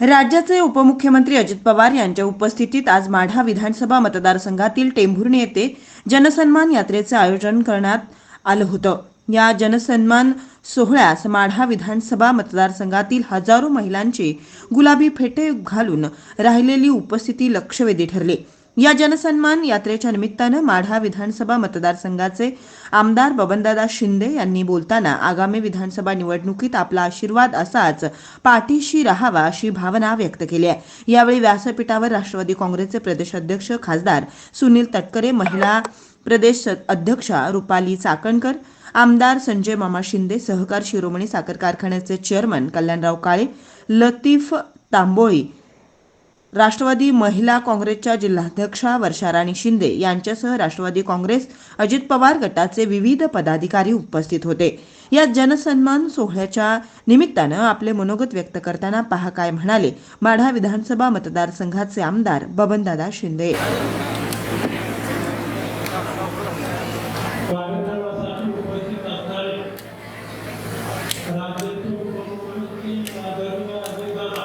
राज्याचे उपमुख्यमंत्री अजित पवार यांच्या उपस्थितीत आज माढा विधानसभा मतदारसंघातील टेंभुर्णी येथे जनसन्मान यात्रेचे आयोजन करण्यात आलं होतं. या जनसन्मान सोहळ्यास माढा विधानसभा मतदारसंघातील हजारो महिलांची गुलाबी फेटे घालून राहिलेली उपस्थिती लक्षवेधी ठरली. या जनसन्मान यात्रेच्या निमित्तानं माढा विधानसभा मतदारसंघाचे आमदार बबनदादा शिंदे यांनी बोलताना आगामी विधानसभा निवडणुकीत आपला आशीर्वाद असाच पाठीशी राहावा अशी भावना व्यक्त केली आहे. यावेळी व्यासपीठावर राष्ट्रवादी काँग्रेसचे प्रदेश अध्यक्ष खासदार सुनील तटकरे महिला प्रदेश अध्यक्षा रुपाली चाकणकर आमदार संजय मामा शिंदे सहकार शिरोमणी साखर कारखान्याचे चेअरमन कल्याणराव काळे लतीफ तांबोळी राष्ट्रवादी महिला काँग्रेसच्या जिल्हाध्यक्षा वर्षाराणी शिंदे यांच्यासह राष्ट्रवादी काँग्रेस अजित पवार गटाचे विविध पदाधिकारी उपस्थित होते. या जनसन्मान सोहळ्याच्या निमित्तानं आपले मनोगत व्यक्त करताना पहा काय म्हणाले. माढा विधानसभा मतदारसंघाचे आमदार बबनदादा शिंदे कार्यक्रमासाठी उपस्थित असणारे राज्याचे उपमुख्यमंत्री आदरणीय अजितदादा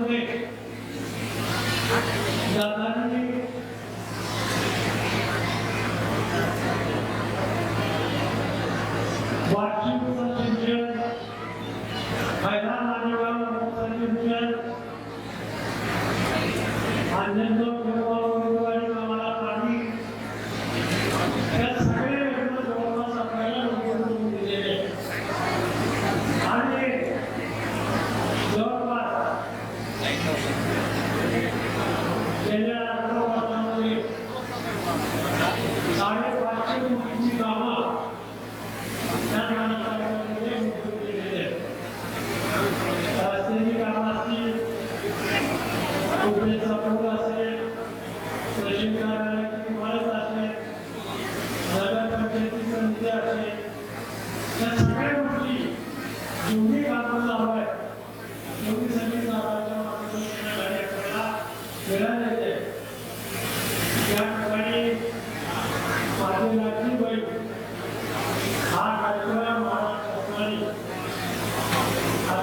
Thank you. Cyrus.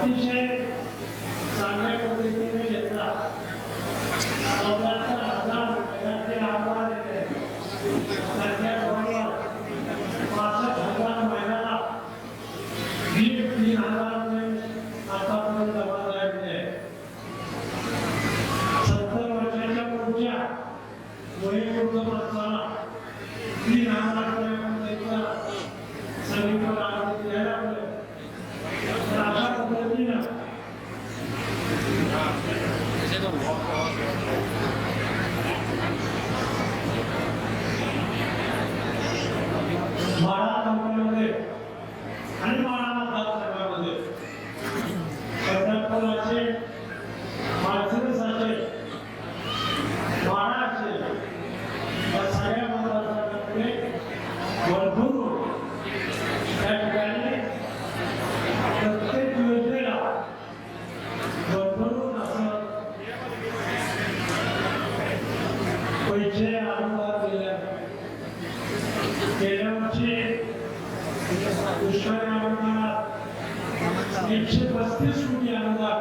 अतिशय चांगल्या पद्धतीने घेतला चौदाचा हजार रुपयाचे आभार देते एकशे पस्तीस कोटी अनुदान.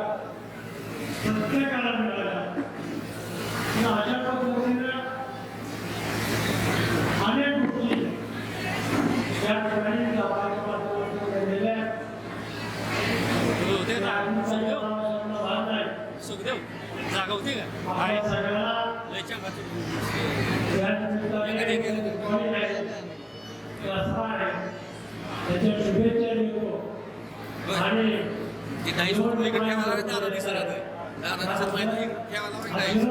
प्रत्येकाला मिळाला. अशा पद्धतीनं अनेक गोष्टी या ठिकाणी सुखदेव जागवते का? शुभेच्छा देतो. आणि ती डाईस इकडे ठेवायला लागेल दादा दिसत राहते दादा दिसत माहिती ठेवायला लागेल डाईस